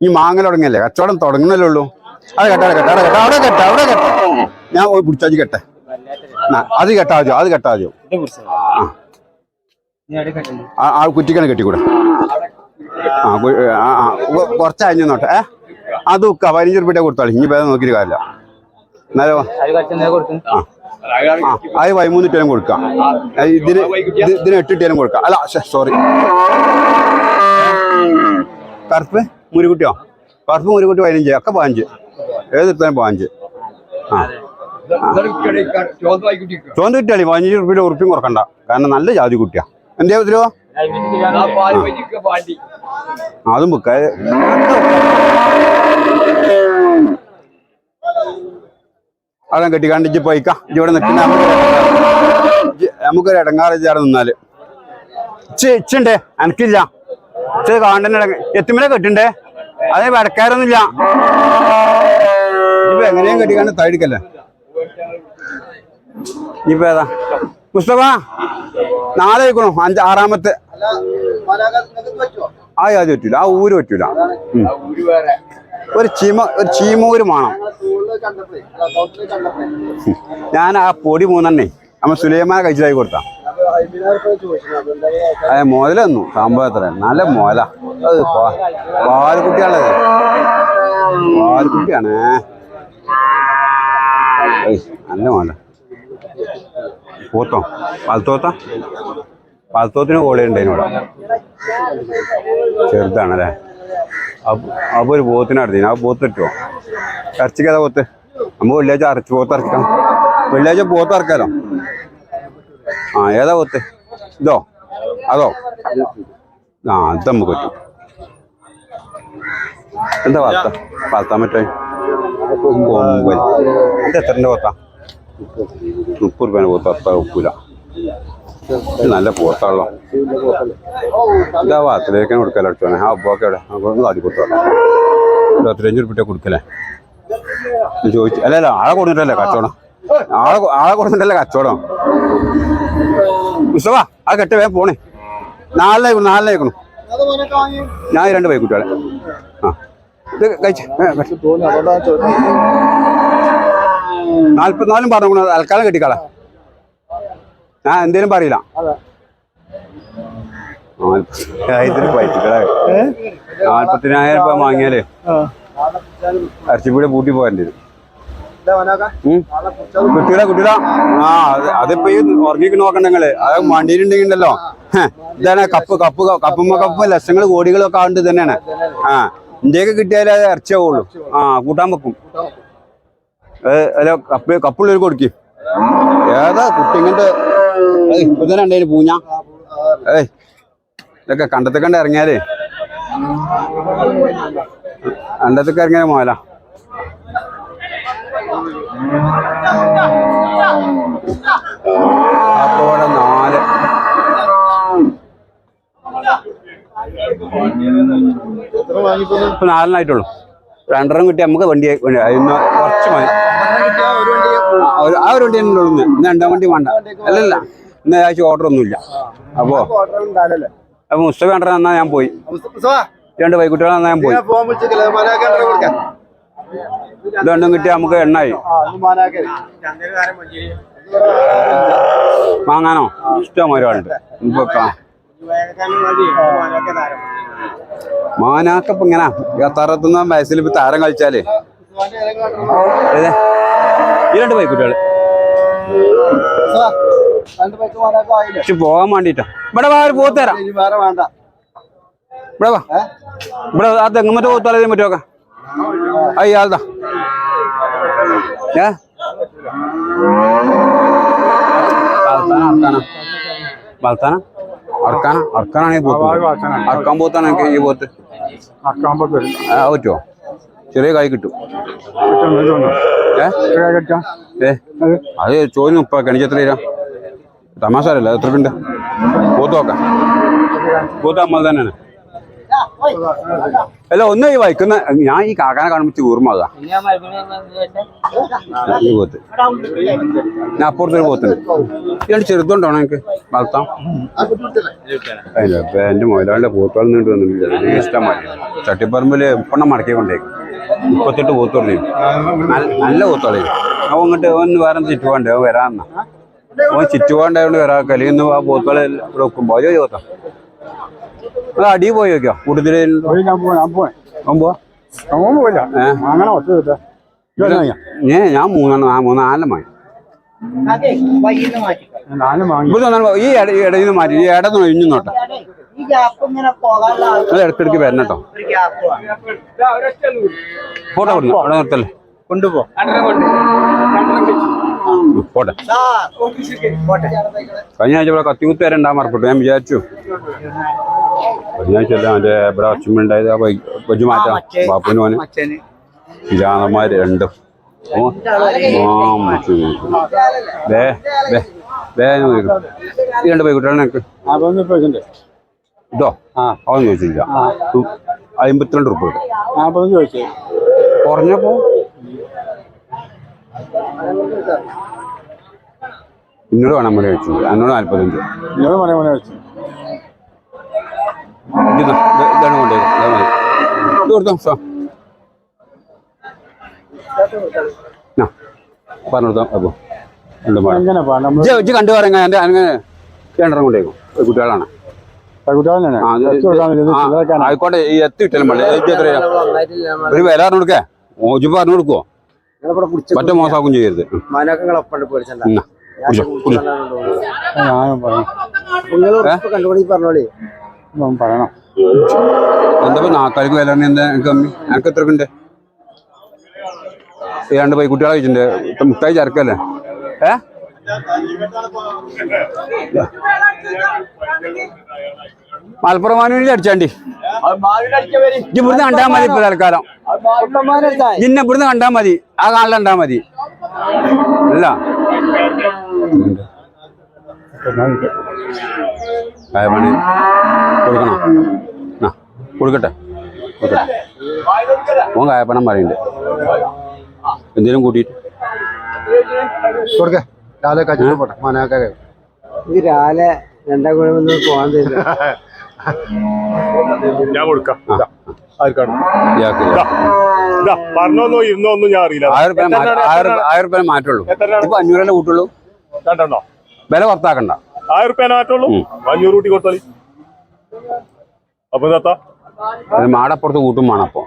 ഈ മാങ്ങൽ തുടങ്ങിയല്ലേ? കച്ചവടം തുടങ്ങുന്നല്ലേ ഉള്ളൂ. അത് കെട്ടാ കെട്ടാ അവിടെ കെട്ടാ അവിടെ കെട്ടാ അവിടെ കെട്ടാ. ഞാൻ പോയി പിടിച്ചാജി കെട്ടെ. അത് കെട്ടാ മതിയോ അത് കെട്ടാ മതിയോ ആ. കുറ്റിക്കണ കെട്ടിക്കൂടെ? ആ കുറച്ച് അഞ്ഞു നോട്ടെ ഏ? അത് ഉക്ക പതിനഞ്ച് റുപ്യ കൊടുത്താളി. ഇനി പേരെ നോക്കിയിട്ട് കാര്യമില്ല. എന്നാലോ? ആ. അത് പതിമൂന്ന് ഇട്ടേലും കൊടുക്കാം. ഇതിന് ഇത് ഇതിന് എട്ട് ഇട്ടേലും കൊടുക്കാം. അല്ല സോറി കറുപ്പ്? മുരുകുട്ടിയോ? കറുപ്പ് മുരുകുട്ടി പതിനഞ്ച് ഒക്കെ പതിനഞ്ച് ഏത് ഇട്ടാലും പതിനഞ്ച് ആ. ചോന്ത കിട്ടിയാളി പതിനഞ്ച് റുപ്പിയുടെ ഉറുപ്പിയും കുറക്കണ്ട. കാരണം നല്ല ജാതി കുട്ടിയാ. എന്തേ ഇതിലോ അതും ബുക്ക അതാ കെട്ടി ഇജ്ജ് പോയിക്ക. ഇവിടെ നിൽക്കുന്ന നമുക്കൊരു ഇടങ്ങാറ് ചേർന്ന് നിന്നാൽ. ഇച്ച് ഇച്ചുണ്ടേ എനക്കില്ല ഇച്ച് കാണുന്ന എത്തുമ്പഴേ കെട്ടിണ്ടേ? അത് വടക്കാരൊന്നുമില്ല. ഇപ്പൊ എങ്ങനെയും കെട്ടിക്കാണ്ട് തഴുക്കല്ലേ ഇപ്പൊ ഏതാ? മുസ്തഫ നാളെ വെക്കണോ അഞ്ച് ആറാമത്തെ. ആ അത് പറ്റൂല. ആ ഊര് പറ്റൂല. ഒരു ചീമ ഒരു ചീമൂര് വേണം ഞാൻ ആ പൊടി മൂന്നെണ്ണേ. നമ്മ സുലൈമാനെ കഴിച്ചതായി കൊടുത്താ. അതെ മുതല തന്നു. സംഭവം എത്ര നല്ല മുതല അത് പാൽക്കുട്ടിയാണ്. ഏയ്, നല്ല മുതല പോത്തോ? പാൽത്തോത്ത? പാൽത്തോത്തിന് കോളിയുണ്ട് അതിനോട്. ചെറുതാണല്ലേ? അപ്പൊ ഒരു പോത്തിന് അടുത്തിന് ആ പോത്ത് കിട്ടുമോ ഇറച്ചിക്കതാ പോത്ത്? നമ്മ വെള്ളിയാഴ്ച അരച്ച് പോത്ത് ഇറക്കാം വെള്ളിയാഴ്ച പോത്ത് ഇറക്കാലോ? ആ ഏതാ പോത്ത്? ഇതോ? അതോ? ആ ഇത് നമുക്ക് പറ്റും. എന്താ വാർത്ത? വളർത്താൻ പറ്റേ കൊമ്പൻ ഇത് എത്രന്റെ പോത്താ? മുപ്പത് രൂപേനെ കൊത്ത അത്ര ഒക്കൂല നല്ല പോത്താണല്ലോ. ഇതാ വാത്തിലേക്ക് കൊടുക്കല അടിച്ചോനെ ആ അബ്ബൊക്കെ അവിടെ ഒന്ന് ആദ്യം കൊടുത്തോളാം ഇരുപത്തിരഞ്ച് റുപ്യ കൊടുക്കലേ? ചോദിച്ചു അല്ല അല്ല ആളെ കൊടുത്തിട്ടല്ലേ കച്ചവടം? ആളെ ആളെ കൊടുത്തിട്ടല്ലേ കച്ചവടം? ഉത്സവാ ആ കെട്ട് വേഗം പോണേ. നാലിലേക്കണം നാലിലേക്കണം ഞാൻ രണ്ട് രണ്ട് പൈക്കുട്ടികളെ ആ. ഇത് കഴിച്ച് നാല്പത്തിനാലും പറഞ്ഞു തൽക്കാലം കെട്ടിക്കളാ. ഞാൻ എന്തേലും പറയില്ല. നാല്പത്തിനായിരം രൂപ വാങ്ങിയാലേ. ഇറച്ചിപ്പീടെ പൂട്ടി പോരേണ്ടി വരും. ഉം. കുട്ടികളെ കുട്ടികളെ ആ അത് അതിപ്പോ ഈ ഉറങ്ങിക്ക് നോക്കണ്ട നിങ്ങൾ. അത് മണ്ടിയിലുണ്ടെങ്കിണ്ടല്ലോ ഇതാണ് കപ്പ് കപ്പ് കപ്പുമ്മ കപ്പ് ലക്ഷങ്ങൾ കോടികളൊക്കെ ആണ്ട് തന്നെയാണ് ആ ഇന്ത്യയ്ക്ക് കിട്ടിയാലേ അത് ഇറച്ചിയാവുള്ളൂ. ആ കൂട്ടാൻ വെക്കും. അല്ല കപ്പ് കപ്പുള്ളവർ കൊടുക്കും. ഏതാ കുട്ടി ഇങ്ങനത്തെ ഏയ്, ഇപ്പൊ തന്നെ ഉണ്ടായിരുന്നു പൂഞ്ഞ. ഏയ് ഇതൊക്കെ കണ്ടത്തെ കണ്ട് ഇറങ്ങിയാലേ. കണ്ടത്തൊക്കെ ഇറങ്ങിയ മോല ഇപ്പൊ നാലെണ്ണായിട്ടുള്ളൂ. രണ്ടെണ്ണം കിട്ടി നമുക്ക് വണ്ടി ഇന്ന് കുറച്ച് മതി. ആ, ഒരു- വണ്ടി തന്നെ ഉള്ളൂ ഇന്ന്. രണ്ടാം വണ്ടി വേണ്ട. അല്ലല്ല ഇന്ന് ആഴ്ച ഓർഡർ ഒന്നുമില്ല. അപ്പോ അപ്പൊ മുസ്തഫ കണ്ടത് എന്നാ ഞാൻ പോയി. രണ്ട് വൈകുട്ടികൾ എന്നാ ഞാൻ പോയി. ഇത് രണ്ടും കിട്ടിയ നമുക്ക് എണ്ണായി. വാങ്ങാനോ ഇഷ്ടം ഒരുപാടുണ്ട്. ഇപ്പൊ മാനാക്കപ്പ് ഇങ്ങനെ എത്താറത്തുന്ന വയസ്സിൽ ഇപ്പൊ താരം കളിച്ചാലേ? ഈ രണ്ട് വൈകുട്ടികൾ പക്ഷെ പോകാൻ വേണ്ടിട്ടാ. ഇവിടെ വാ ഒരു പോത്ത് തരാം. വേറെ വേണ്ട ഇവിടെ വാ. ഇവിടെ ആ തെങ്ങുമറ്റ പോത്താലേ പറ്റുമൊക്കെ അയ്യാൾതാ ഏ? വളർത്താനാ അറക്കാന അർക്കാനാ അർക്കാനാണെങ്കിൽ പോത്ത്? അറക്കാൻ പോത്താണ് എനിക്ക് ഈ പോത്ത്? പറ്റുമോ ചെറിയ കായ് കിട്ടും. ഏ? അത്? ചോദിച്ചു ഇപ്പൊ കണിച്ചെത്ര തരാം? തമാശ അല്ല എത്ര ഉണ്ട് പൂത്തോക്കാം നോക്കാം. പോത്ത് നമ്മൾ തന്നെയാണ്. അല്ല ഒന്ന് ഈ വൈക്കുന്ന ഞാൻ ഈ കാക്കാനെ കാണുമ്പോൾ ഈ പോത്ത്. ഞാൻ അപ്പുറത്തൊരു പോത്തുണ്ട്. ഈ രണ്ട് ചെറുതുണ്ടോ എനിക്ക് വളർത്താം. ഇപ്പൊ എന്റെ മൊയിലാളിന്റെ പോത്തുകൾ നീണ്ടു വന്നിട്ടില്ല ഇഷ്ടമായി. ചട്ടിപ്പറമ്പിൽ ഇപ്പണ്ണം മടക്കി കൊണ്ടേക്കും മുപ്പത്തെട്ട് പൂത്തോളി നല്ല പൂത്തോളി അവൻ ഇങ്ങോട്ട് ഒന്ന് വേറെ ചുറ്റുപാണ്ട് അവൻ വരാന്ന അവൻ ചുറ്റുപോണ്ടായോണ്ട് വരാ. കലിന്ന് ആ പോത്തുകളെ ഇവിടെ വെക്കുമ്പോ. അയ്യോ ചോത്താ അത് അടി പോയി വെക്കോ. പോവില്ല ഏ? ഞാൻ മൂന്നെണ്ണം ആ മൂന്ന് നാലെണ്ണം വാങ്ങി. ഈ ഇട ഈ ഇടയിൽ നിന്ന് മാറ്റി ഈ ഇടന്ന് ഒഴിഞ്ഞു നോട്ടെ അത് ഇടയ്ക്കിടയ്ക്ക് വരണം കേട്ടോ. ഫോട്ടോ അവിടുന്ന് അവിടെ നിർത്തല്ലേ? കൊണ്ടുപോ. ഉം, പോട്ടെ. ദാ, പോട്ടെ. കഴിഞ്ഞ ആഴ്ച ഇവിടെ കത്തികുത്ത് വരെ ഉണ്ടാകാൻ മറപ്പെട്ടു ഞാൻ വിചാരിച്ചു. കഴിഞ്ഞ എന്റെ ഇവിടെ അച്ഛമ്മ ഉണ്ടായത് ആ കൊച്ചു മാറ്റാം ബാപ്പുവിന് മോന്. മച്ചന് പിതാനന്മാര് രണ്ടും. രണ്ട് പൈക്കുട്ടികളെ നിനക്ക്? ഇതോ? ആ. അതൊന്നും ചോദിച്ചില്ല. അമ്പത്തിരണ്ട് ഉറുപ്പ് കിട്ടും നാൽപ്പതും ചോദിച്ചു. കുറഞ്ഞപ്പോ? ഇന്നോട് വേണം മണി വെച്ചു എന്നോട് നാല്പത്തഞ്ച്. എന്നോട് മണി മണി വെച്ചു ഇത് ഇതാണ് കൊടുത്തോ സോ. ആ പറഞ്ഞു കൊടുത്തോ ഇജ്ജ് കണ്ടു എന്റെ അങ്ങനെ രണ്ടെണ്ണം കൊണ്ടേക്കും കുട്ടികളാണ്. ആയിക്കോട്ടെ ഈ എത്തി എത്രയാ? ഒരു വില പറഞ്ഞു കൊടുക്കേ. ഓജ് പറഞ്ഞു കൊടുക്കുവോ? മറ്റേ മോശമാക്കും ചെയ്യരുത്. പറയണം. എന്താ നാക്കാലിക്ക് വില എന്താ? എനിക്ക് കമ്മി. എനിക്ക് എത്ര ഉണ്ട്? ഈ രണ്ട് പോയി കുട്ടികളെ വെച്ചിട്ടുണ്ട് ഇപ്പൊ മുട്ടായി ചരക്കല്ലേ? ഏ? മലപ്പുറം മാനൂരിൽ അടിച്ചാണ്ടി. ഇവിടുന്ന് കണ്ടാ മതി ഇപ്പൊ തൽക്കാലം. ഇന്നെ ഇവിടുന്ന് കണ്ടാ മതി. ആ കാലിൽ കണ്ടാ മതി. അല്ല. കായപ്പണി കൊടുക്കണോ ആ കൊടുക്കട്ടെ. കൊടുക്കട്ടെ. ഓൻ കായപ്പണം പറയുന്നുണ്ട്. എന്തേലും കൂട്ടിയിട്ട്. കൊടുക്കേ. രാവിലെ കച്ചിട്ട് പോട്ടെ. മനൊക്കെ ഇത് രാവിലെ രണ്ടാം കുഴപ്പം പോകാൻ തരില്ല. ഞാൻ കൊടുക്കാം. പറഞ്ഞോന്നോ ഞാൻ അറിയില്ല. ആയിരം മാറ്റുള്ളൂ? ഇപ്പൊ അഞ്ഞൂറല്ലേ കൂട്ടുള്ളൂ. രണ്ടെണ്ണോ? വില പുറത്താക്കണ്ട. ആയിരം റുപ്യ മാറ്റുള്ളൂ അഞ്ഞൂറ് കൂട്ടി കൊടുത്താൽ അപ്പൊ എന്താ മാടപ്പുറത്ത് കൂട്ടും വേണം അപ്പൊ.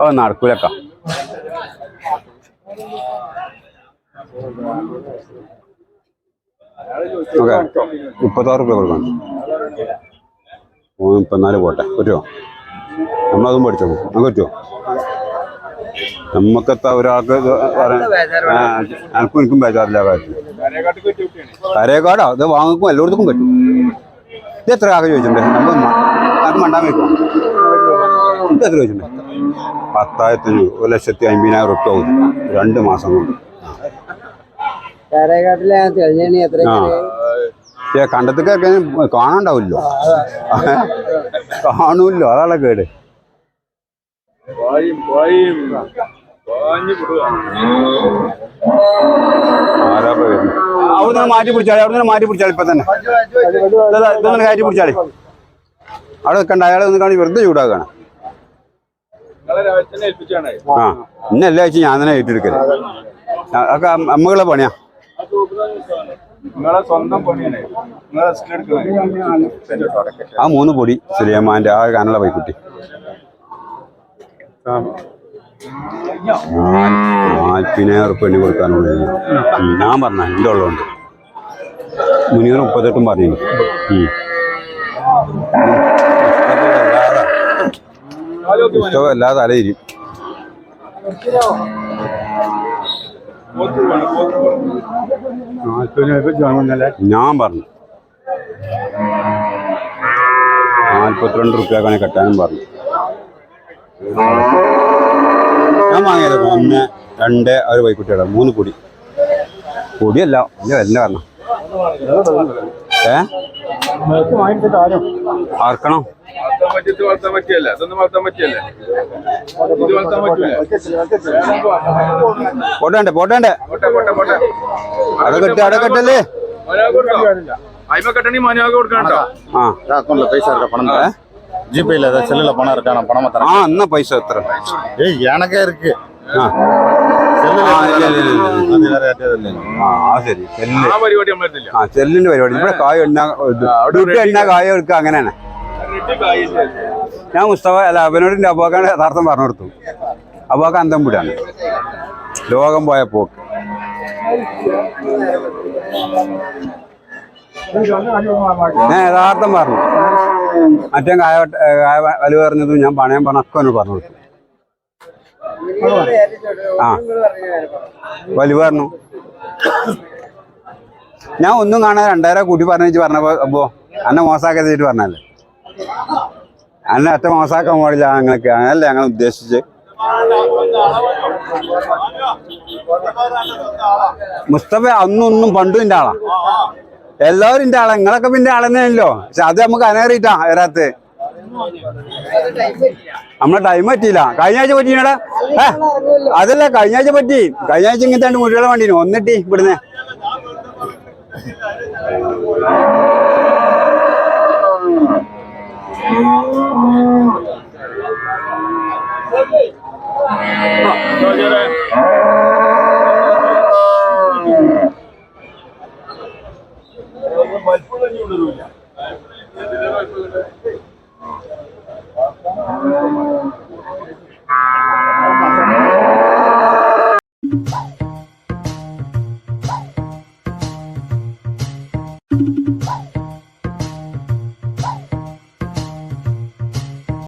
ഓ നടക്കൂലക്ക. മുപ്പത്താറ് റുപ്യ കൊടുക്കണം. മുപ്പത്തിനാല് പോട്ടെ. പറ്റുമോ നമ്മളതും പഠിച്ചോ നമുക്ക് പറ്റുമോ നമുക്കെത്താ ഒരാൾക്ക് എനിക്കും ബേജാറില്ല കാര്യത്തിൽ കരേക്കാടോ ഇത് വാങ്ങിക്കും എല്ലായിടത്തും പറ്റും. ഇത് എത്ര കാക്ക ചോദിച്ചിട്ടുണ്ട്? നമ്മൾ മണ്ടാൻ വെക്കും ഇത് എത്ര ചോദിച്ചിട്ടുണ്ട്? പത്തായിരത്തി ഒരു ലക്ഷത്തി അമ്പതിനായിരം റുപ്യ ആവും രണ്ട് മാസം കൊണ്ട്. ആ. ഏ കണ്ടത്തൊക്കെ കാണാണ്ടാവില്ലോ. കാണൂല്ലോ. അതാണ് കേട്. അവിടുന്ന് മാറ്റി പിടിച്ചാളി അവിടുന്ന് മാറ്റി പിടിച്ചാളി ഇപ്പൊ തന്നെ. ഇതാ, ഇതൊന്ന് കയറ്റി പിടിച്ചാളി. അവിടെ നിൽക്കണ്ട അയാളെ ഒന്ന് കാണി വെറുതെ ചൂടാക്കാണ്. ആ ഇന്ന എല്ലാ ആഴ്ച ഞാൻ തന്നെ ഏറ്റെടുക്കൽ. അതൊക്കെ അമ്മകളെ പണിയാ. ആ മൂന്ന് പൊടി സുലൈമാന്റെ ആ കാനുള്ള പൈക്കുട്ടി. നാൽപ്പതിനായിരം ഉറുപ്പ എണ്ണി കൊടുക്കാനുള്ളൂ ഞാൻ പറഞ്ഞ എന്റെ ഉള്ളതുകൊണ്ട്. മുനീർ മുപ്പത്തെട്ടും പറഞ്ഞു ഇഷ്ടമല്ലാതെ ഇഷ്ടം എല്ലാ തലയിരി ഞാൻ പറഞ്ഞു. നാൽപ്പത്തിരണ്ട് റുപ്യക്കാണ് കെട്ടാനും പറഞ്ഞു. ഞാൻ വാങ്ങിയത് ഒന്ന് രണ്ട് ഒരു വൈക്കുട്ടിയുടെ മൂന്ന് പൊടി പൊടിയല്ല ഇല്ല വല്ല കാരണം. ഏ? ആർക്കണം പോട്ടേണ്ടേ പോട്ടേണ്ടേ? പോട്ടെ പോട്ടെ പോട്ടെ അവിടെ കെട്ട് അവിടെ കെട്ടല്ലേ? അയിമ കെട്ടണി മനുവാക്ക് കൊടുക്കണം കേട്ടോ ആ പൈസ പണം ഏ ஜிபே இல்ல ஏதாவது செல்லுல பணம் இருக்கா நான் பணமா ആ தரேன் എന്നാ പൈസ എത്ര ஏய் எனக்கே இருக்கு ആ செல்லுல ആ, ഇല്ല, ഇല്ല, ഇല്ല, ഇല്ല. அது வேற யார்ட்டையாவது இல்ல ആ ശരി ചെല്ല് ആ പരിപാടി നമ്മൾ എടുത്തില്ല ആ ചെല്ലിന്റെ പരിപാടി ഇവിടെ കായ എണ്ണ ഡ്യൂട്ടി എണ്ണ കായ എടുക്കുക അങ്ങനെയാണ് ഞാൻ മുസ്തഫ അല്ല അവനോട് എൻ്റെ അബാക്കാണ് യഥാർത്ഥം പറഞ്ഞു കൊടുത്തു അബാക്ക അന്തം വിടാണ് ലോകം പോയ പോക്ക് ഞാൻ യഥാർത്ഥം പറഞ്ഞു മറ്റേ കായ വലി പറഞ്ഞതും ഞാൻ പണയം പറഞ്ഞ അവനോട് പറഞ്ഞു ആ. വലി പറഞ്ഞു. ഞാൻ ഒന്നും കാണാൻ രണ്ടായിരം കൂട്ടി പറഞ്ഞു പറഞ്ഞപ്പോ അപ്പോ അന്നെ മോശമാക്കാൻ ചെയ്തിട്ട് പറഞ്ഞല്ലേ അന്നെ അറ്റ മോശമാക്കാൻ പാടില്ല ഞങ്ങൾക്ക് അങ്ങനല്ലേ ഞങ്ങൾ ഉദ്ദേശിച്ച്? മുസ്തഫ അന്നൊന്നും പണ്ടും എന്റെ ആളാ. എല്ലാവരും ഇന്റെ ആളെ നിങ്ങളൊക്കെ പിന്നെ ആളെന്നെയല്ലോ പക്ഷെ അത് നമുക്ക് അനേറിയിട്ടാ വരാത്ത്. നമ്മളെ ടൈം പറ്റിയില്ല. കഴിഞ്ഞ ആഴ്ച പറ്റിയടാ ഏ അതല്ല കഴിഞ്ഞ ആഴ്ച പറ്റി. കഴിഞ്ഞ ആഴ്ച ഇങ്ങനത്തെ രണ്ട് മുടികളെ വണ്ടീന്. ഒന്നിട്ടി ഇവിടുന്ന്. Andrew.